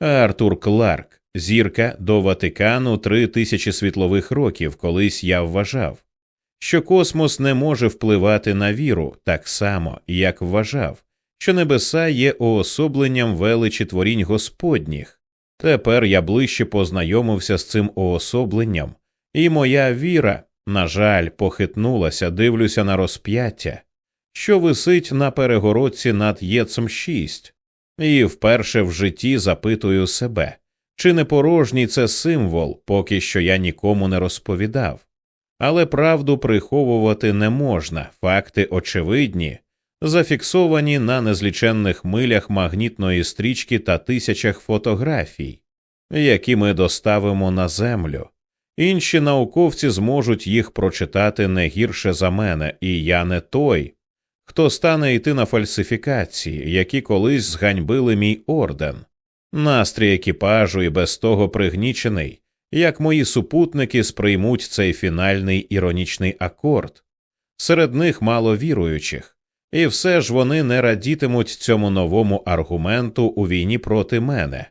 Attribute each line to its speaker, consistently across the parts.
Speaker 1: Артур Кларк, зірка до Ватикану три тисячі світлових років, колись я вважав, що космос не може впливати на віру так само, як вважав, що небеса є уособленням величі творінь Господніх. Тепер я ближче познайомився з цим уособленням, і моя віра, на жаль, похитнулася, дивлюся на розп'яття, що висить на перегородці над єцем 6, і вперше в житті запитую себе, чи не порожній це символ, поки що я нікому не розповідав. Але правду приховувати не можна, факти очевидні, зафіксовані на незліченних милях магнітної стрічки та тисячах фотографій, які ми доставимо на землю. Інші науковці зможуть їх прочитати не гірше за мене, і я не той, хто стане йти на фальсифікації, які колись зганьбили мій орден. Настрій екіпажу і без того пригнічений, як мої супутники сприймуть цей фінальний іронічний акорд. Серед них мало віруючих, і все ж вони не радітимуть цьому новому аргументу у війні проти мене,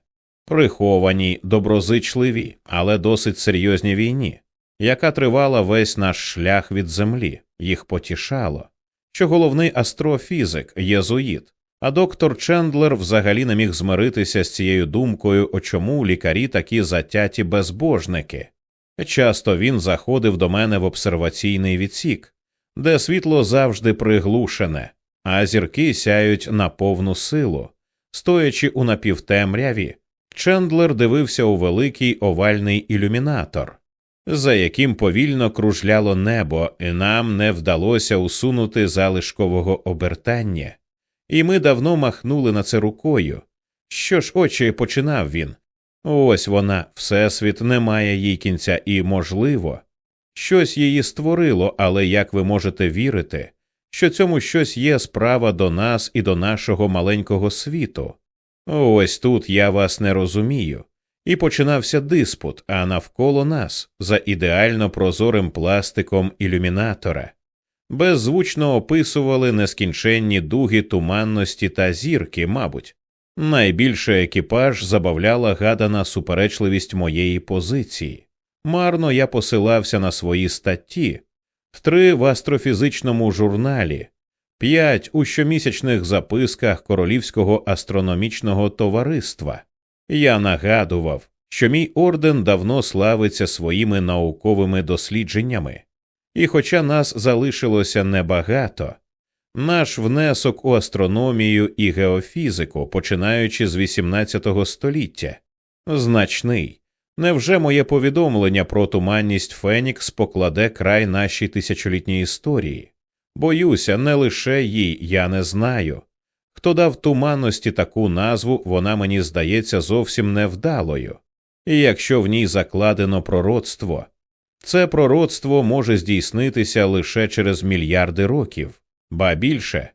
Speaker 1: прихованій, доброзичливі, але досить серйозній війні, яка тривала весь наш шлях від землі, їх потішало, що головний астрофізик, єзуїт, а доктор Чендлер взагалі не міг змиритися з цією думкою, о чому лікарі такі затяті безбожники. Часто він заходив до мене в обсерваційний відсік, де світло завжди приглушене, а зірки сяють на повну силу. Стоячи у напівтемряві, Чендлер дивився у великий овальний ілюмінатор, за яким повільно кружляло небо, і нам не вдалося усунути залишкового обертання, і ми давно махнули на це рукою. Що ж, очі починав він. Ось вона, Всесвіт, не має їй кінця, і, можливо, щось її створило, але як ви можете вірити, що цьому щось є справа до нас і до нашого маленького світу? Ось тут я вас не розумію. І починався диспут, а навколо нас, за ідеально прозорим пластиком ілюмінатора, беззвучно описували нескінченні дуги туманності та зірки, мабуть. Найбільше екіпаж забавляла гадана суперечливість моєї позиції. Марно я посилався на свої статті, три в астрофізичному журналі, п'ять у щомісячних записках Королівського астрономічного товариства. Я нагадував, що мій орден давно славиться своїми науковими дослідженнями, і, хоча нас залишилося небагато, наш внесок у астрономію і геофізику, починаючи з XVIII століття, значний. Невже моє повідомлення про туманність Фенікс покладе край нашій тисячолітній історії? Боюся, не лише їй я не знаю. Хто дав туманності таку назву, вона мені здається зовсім невдалою, і якщо в ній закладено пророцтво, це пророцтво може здійснитися лише через мільярди років, ба більше.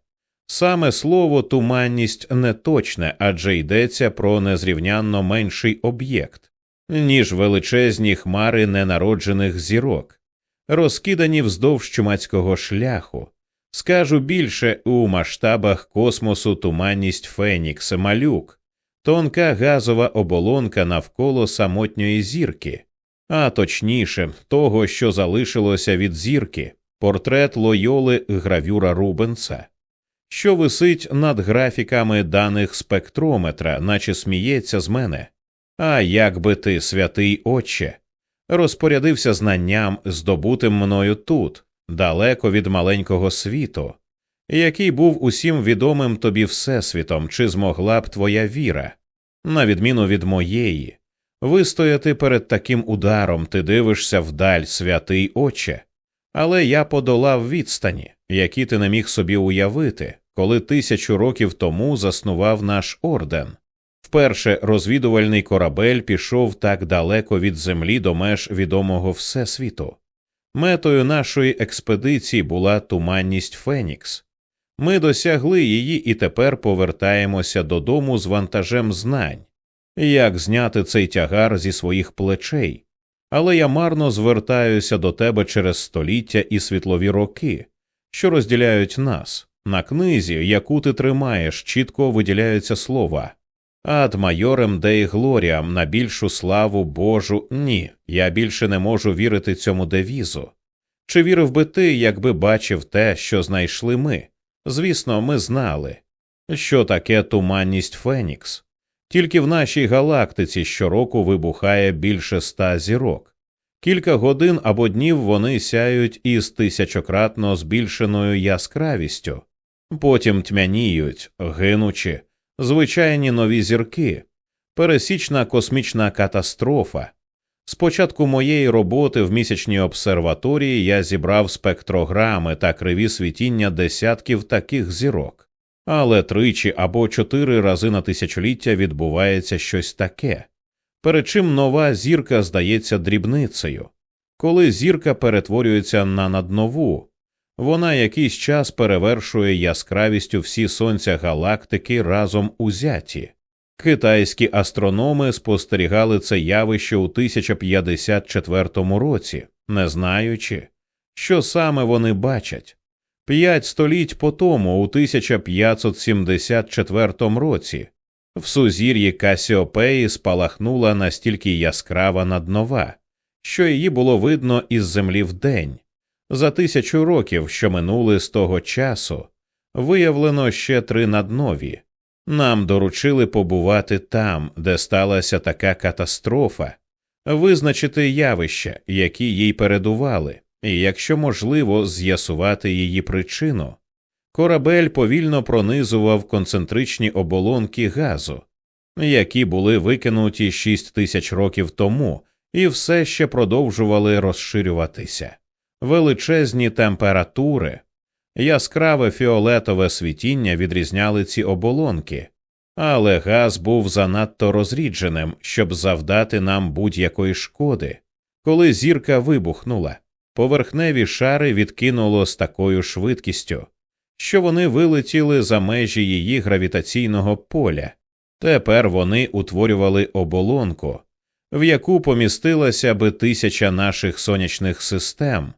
Speaker 1: Саме слово туманність не точне, адже йдеться про незрівнянно менший об'єкт, ніж величезні хмари ненароджених зірок, розкидані вздовж чумацького шляху. Скажу більше у масштабах космосу туманність Фенікс, малюк, тонка газова оболонка навколо самотньої зірки, а точніше, того, що залишилося від зірки, портрет лойоли гравюра Рубенса, що висить над графіками даних спектрометра, наче сміється з мене. А як би ти, святий Отче, розпорядився знанням, здобутим мною тут, далеко від маленького світу, який був усім відомим тобі Всесвітом, чи змогла б твоя віра, на відміну від моєї, вистояти перед таким ударом ти дивишся вдаль, святий Отче, але я подолав відстані, які ти не міг собі уявити, коли тисячу років тому заснував наш орден. Вперше розвідувальний корабель пішов так далеко від землі до меж відомого Всесвіту. Метою нашої експедиції була туманність Фенікс. Ми досягли її і тепер повертаємося додому з вантажем знань, як зняти цей тягар зі своїх плечей. Але я марно звертаюся до тебе через століття і світлові роки, що розділяють нас. На книзі, яку ти тримаєш, чітко виділяються слова Ад майорем деї глоріам на більшу славу Божу ні, я більше не можу вірити цьому девізу. Чи вірив би ти, якби бачив те, що знайшли ми? Звісно, ми знали, що таке туманність Фенікс. Тільки в нашій галактиці щороку вибухає більше ста зірок. Кілька годин або днів вони сяють із тисячократно збільшеною яскравістю, потім тьмяніють, гинучи, звичайні нові зірки, пересічна космічна катастрофа. З початку моєї роботи в місячній обсерваторії я зібрав спектрограми та криві світіння десятків таких зірок, але тричі або чотири рази на тисячоліття відбувається щось таке, перед чим нова зірка здається дрібницею. Коли зірка перетворюється на наднову, вона якийсь час перевершує яскравістю всі сонця галактики разом узяті. Китайські астрономи спостерігали це явище у 1054 році, не знаючи, що саме вони бачать. П'ять століть по тому, у 1574 році, в сузір'ї Касіопеї спалахнула настільки яскрава наднова, що її було видно із землі вдень. За тисячу років, що минули з того часу, виявлено ще три наднові. Нам доручили побувати там, де сталася така катастрофа, визначити явища, які їй передували, і, якщо можливо, з'ясувати її причину. Корабель повільно пронизував концентричні оболонки газу, які були викинуті шість тисяч років тому, і все ще продовжували розширюватися. Величезні температури, яскраве фіолетове світіння відрізняли ці оболонки, але газ був занадто розрідженим, щоб завдати нам будь-якої шкоди. Коли зірка вибухнула, поверхневі шари відкинуло з такою швидкістю, що вони вилетіли за межі її гравітаційного поля. Тепер вони утворювали оболонку, в яку помістилася би тисяча наших сонячних систем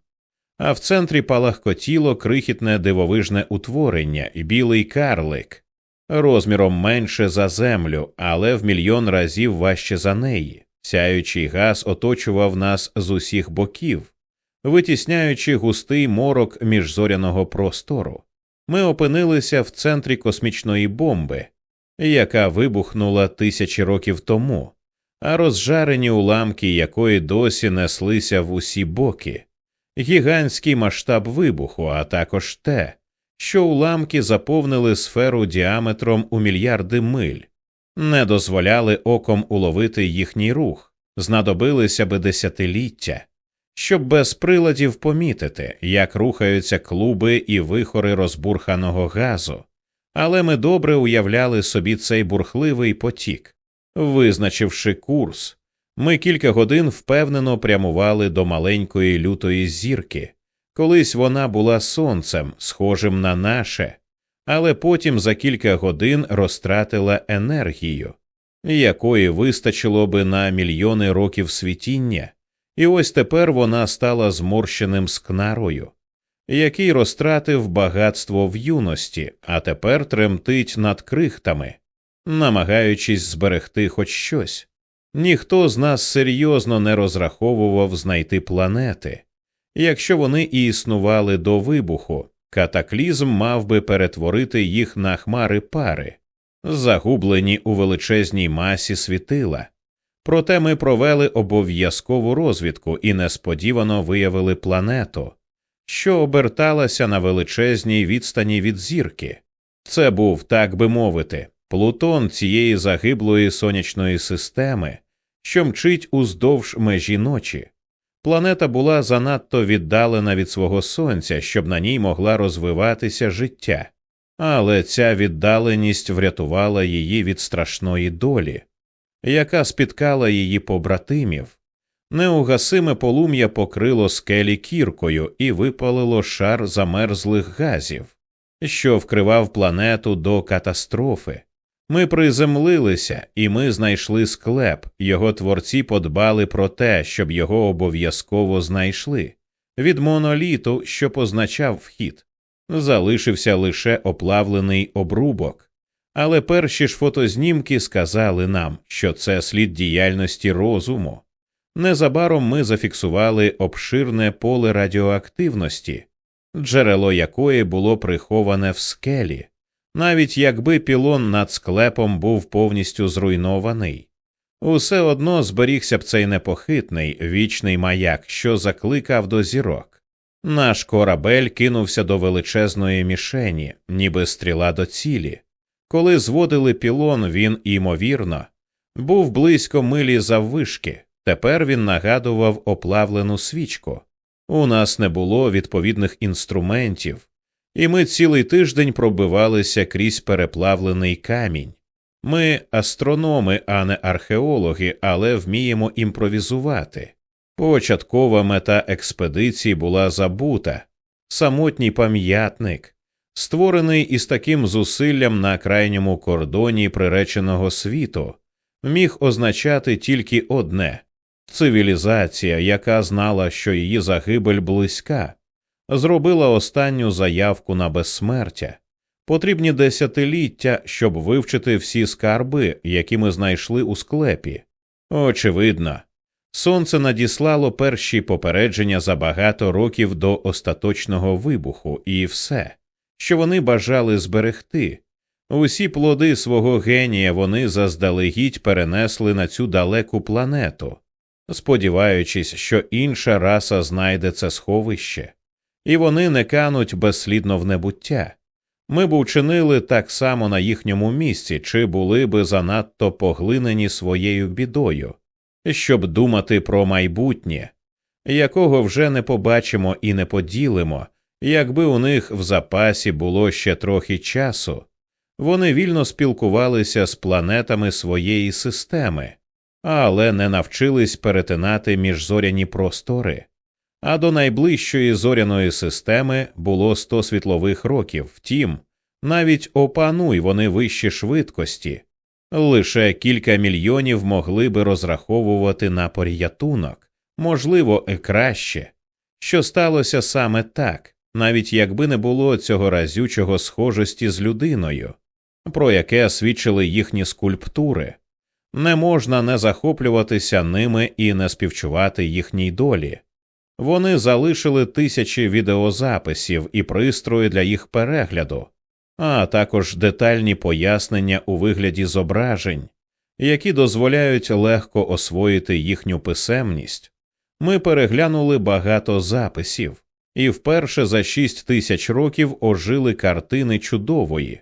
Speaker 1: а в центрі палахкотіло крихітне дивовижне утворення білий карлик, розміром менше за землю, але в мільйон разів важче за неї. Сяючий газ оточував нас з усіх боків, витісняючи густий морок міжзоряного простору. Ми опинилися в центрі космічної бомби, яка вибухнула тисячі років тому, а розжарені уламки якої досі неслися в усі боки гігантський масштаб вибуху, а також те, що уламки заповнили сферу діаметром у мільярди миль, не дозволяли оком уловити їхній рух, знадобилися би десятиліття, щоб без приладів помітити, як рухаються клуби і вихори розбурханого газу. Але ми добре уявляли собі цей бурхливий потік, визначивши курс, ми кілька годин впевнено прямували до маленької лютої зірки. Колись вона була сонцем, схожим на наше, але потім за кілька годин розтратила енергію, якої вистачило би на мільйони років світіння, і ось тепер вона стала зморщеним скнарою, який розтратив багатство в юності, а тепер тремтить над крихтами, намагаючись зберегти хоч щось. Ніхто з нас серйозно не розраховував знайти планети. Якщо вони і існували до вибуху, катаклізм мав би перетворити їх на хмари пари, загублені у величезній масі світила. Проте ми провели обов'язкову розвідку і несподівано виявили планету, що оберталася на величезній відстані від зірки. Це був, так би мовити, плутон цієї загиблої сонячної системи що мчить уздовж межі ночі. Планета була занадто віддалена від свого сонця, щоб на ній могла розвиватися життя, але ця віддаленість врятувала її від страшної долі, яка спіткала її побратимів. Неугасиме полум'я покрило скелі кіркою і випалило шар замерзлих газів, що вкривав планету до катастрофи. Ми приземлилися, і ми знайшли склеп. Його творці подбали про те, щоб його обов'язково знайшли. Від моноліту, що позначав вхід, залишився лише оплавлений обрубок. Але перші ж фотознімки сказали нам, що це слід діяльності розуму. Незабаром ми зафіксували обширне поле радіоактивності, джерело якої було приховане в скелі, навіть якби пілон над склепом був повністю зруйнований. Усе одно зберігся б цей непохитний вічний маяк, що закликав до зірок. Наш корабель кинувся до величезної мішені, ніби стріла до цілі. Коли зводили пілон, він, імовірно, був близько милі заввишки. Тепер він нагадував оплавлену свічку. У нас не було відповідних інструментів, і ми цілий тиждень пробивалися крізь переплавлений камінь. Ми астрономи, а не археологи, але вміємо імпровізувати. Початкова мета експедиції була забута, самотній пам'ятник, створений із таким зусиллям на крайньому кордоні приреченого світу, міг означати тільки одне цивілізація, яка знала, що її загибель близька, зробила останню заявку на безсмертя. Потрібні десятиліття, щоб вивчити всі скарби, які ми знайшли у склепі. Очевидно, сонце надіслало перші попередження за багато років до остаточного вибуху, і все, що вони бажали зберегти. Усі плоди свого генія вони заздалегідь перенесли на цю далеку планету, сподіваючись, що інша раса знайде це сховище, і вони не кануть безслідно в небуття. Ми б учинили так само на їхньому місці, чи були би занадто поглинені своєю бідою, щоб думати про майбутнє, якого вже не побачимо і не поділимо, якби у них в запасі було ще трохи часу, вони вільно спілкувалися з планетами своєї системи, але не навчились перетинати міжзоряні простори. А до найближчої зоряної системи було 100 світлових років. Втім, навіть опануй вони вищі швидкості, лише кілька мільйонів могли би розраховувати на порятунок, можливо, і краще. Що сталося саме так, навіть якби не було цього разючого схожості з людиною, про яке свідчили їхні скульптури. Не можна не захоплюватися ними і не співчувати їхній долі. Вони залишили тисячі відеозаписів і пристрої для їх перегляду, а також детальні пояснення у вигляді зображень, які дозволяють легко освоїти їхню писемність. Ми переглянули багато записів і вперше за шість тисяч років ожили картини чудової,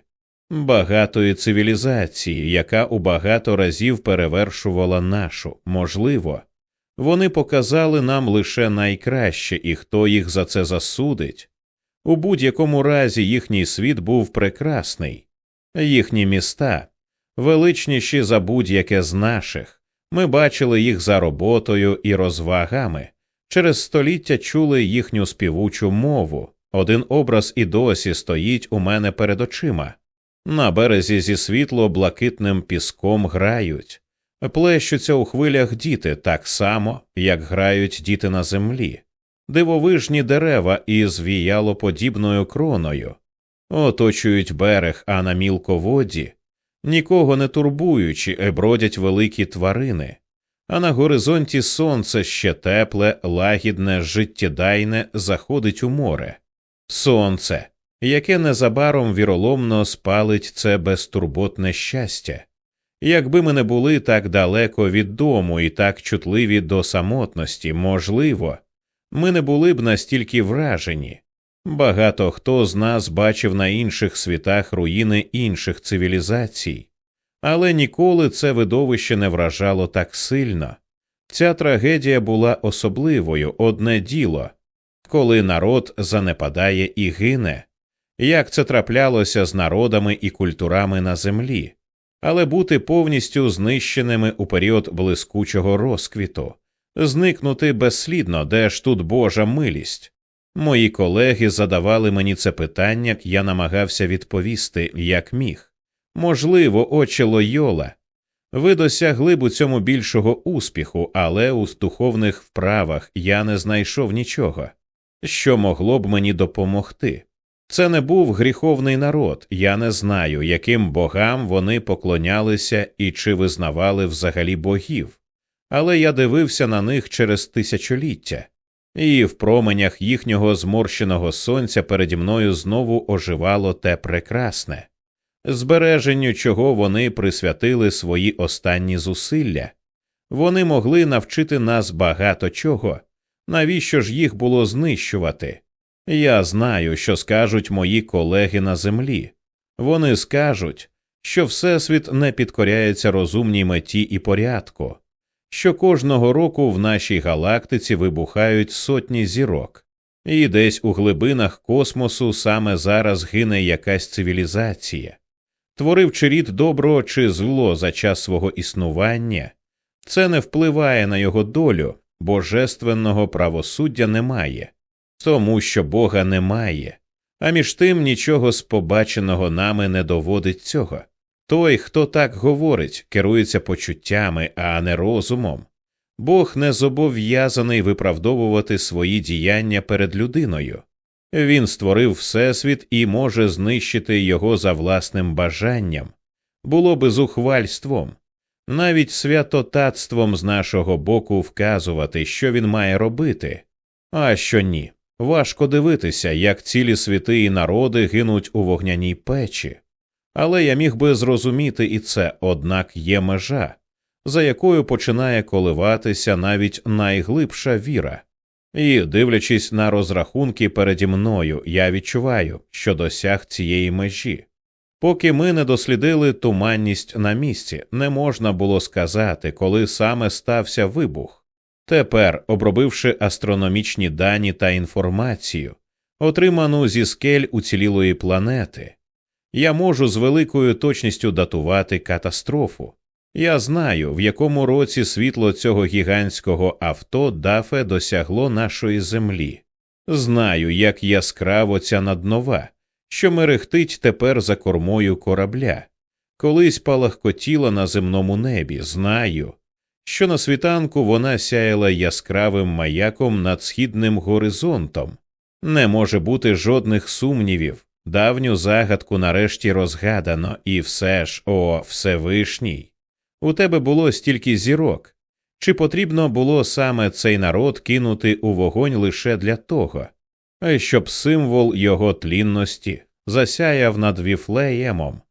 Speaker 1: багатої цивілізації, яка у багато разів перевершувала нашу, можливо. Вони показали нам лише найкраще, і хто їх за це засудить. У будь-якому разі їхній світ був прекрасний, їхні міста величніші за будь-яке з наших. Ми бачили їх за роботою і розвагами, через століття чули їхню співучу мову. Один образ і досі стоїть у мене перед очима. На березі зі світло блакитним піском грають плещуться у хвилях діти так само, як грають діти на землі, дивовижні дерева із віялоподібною кроною, оточують берег, а на мілководі, нікого не турбуючи, бродять великі тварини, а на горизонті сонце ще тепле, лагідне, життєдайне заходить у море. Сонце, яке незабаром віроломно спалить це безтурботне щастя. Якби ми не були так далеко від дому і так чутливі до самотності, можливо, ми не були б настільки вражені. Багато хто з нас бачив на інших світах руїни інших цивілізацій, але ніколи це видовище не вражало так сильно. Ця трагедія була особливою одне діло, коли народ занепадає і гине, як це траплялося з народами і культурами на землі але бути повністю знищеними у період блискучого розквіту, зникнути безслідно, де ж тут Божа милість. Мої колеги задавали мені це питання, я намагався відповісти, як міг. Можливо, очі Лойола. Ви досягли б у цьому більшого успіху, але у духовних вправах я не знайшов нічого, що могло б мені допомогти. Це не був гріховний народ, я не знаю, яким богам вони поклонялися і чи визнавали взагалі богів, але я дивився на них через тисячоліття, і в променях їхнього зморщеного сонця переді мною знову оживало те прекрасне, збереженню чого вони присвятили свої останні зусилля. Вони могли навчити нас багато чого, навіщо ж їх було знищувати? Я знаю, що скажуть мої колеги на землі. Вони скажуть, що Всесвіт не підкоряється розумній меті і порядку, що кожного року в нашій галактиці вибухають сотні зірок, і десь у глибинах космосу саме зараз гине якась цивілізація. Творив чи рід добро чи зло за час свого існування, це не впливає на його долю, божественного правосуддя немає тому що Бога немає, а між тим нічого з побаченого нами не доводить цього. Той, хто так говорить, керується почуттями, а не розумом. Бог не зобов'язаний виправдовувати свої діяння перед людиною. Він створив Всесвіт і може знищити його за власним бажанням. Було би зухвальством, навіть святотатством з нашого боку вказувати, що він має робити, а що ні. Важко дивитися, як цілі світи і народи гинуть у вогняній печі, але я міг би зрозуміти і це, однак є межа, за якою починає коливатися навіть найглибша віра. І, дивлячись на розрахунки переді мною, я відчуваю, що досяг цієї межі. Поки ми не дослідили туманність на місці, не можна було сказати, коли саме стався вибух. Тепер, обробивши астрономічні дані та інформацію, отриману зі скель уцілілої планети, я можу з великою точністю датувати катастрофу. Я знаю, в якому році світло цього гігантського авто дафе досягло нашої землі. Знаю, як яскраво ця наднова, що мерехтить тепер за кормою корабля, колись палахкотіла на земному небі. Знаю що на світанку вона сяяла яскравим маяком над східним горизонтом. Не може бути жодних сумнівів. Давню загадку нарешті розгадано, і все ж, о, Всевишній. У тебе було стільки зірок. Чи потрібно було саме цей народ кинути у вогонь лише для того, щоб символ його тлінності засяяв над віфлеємом?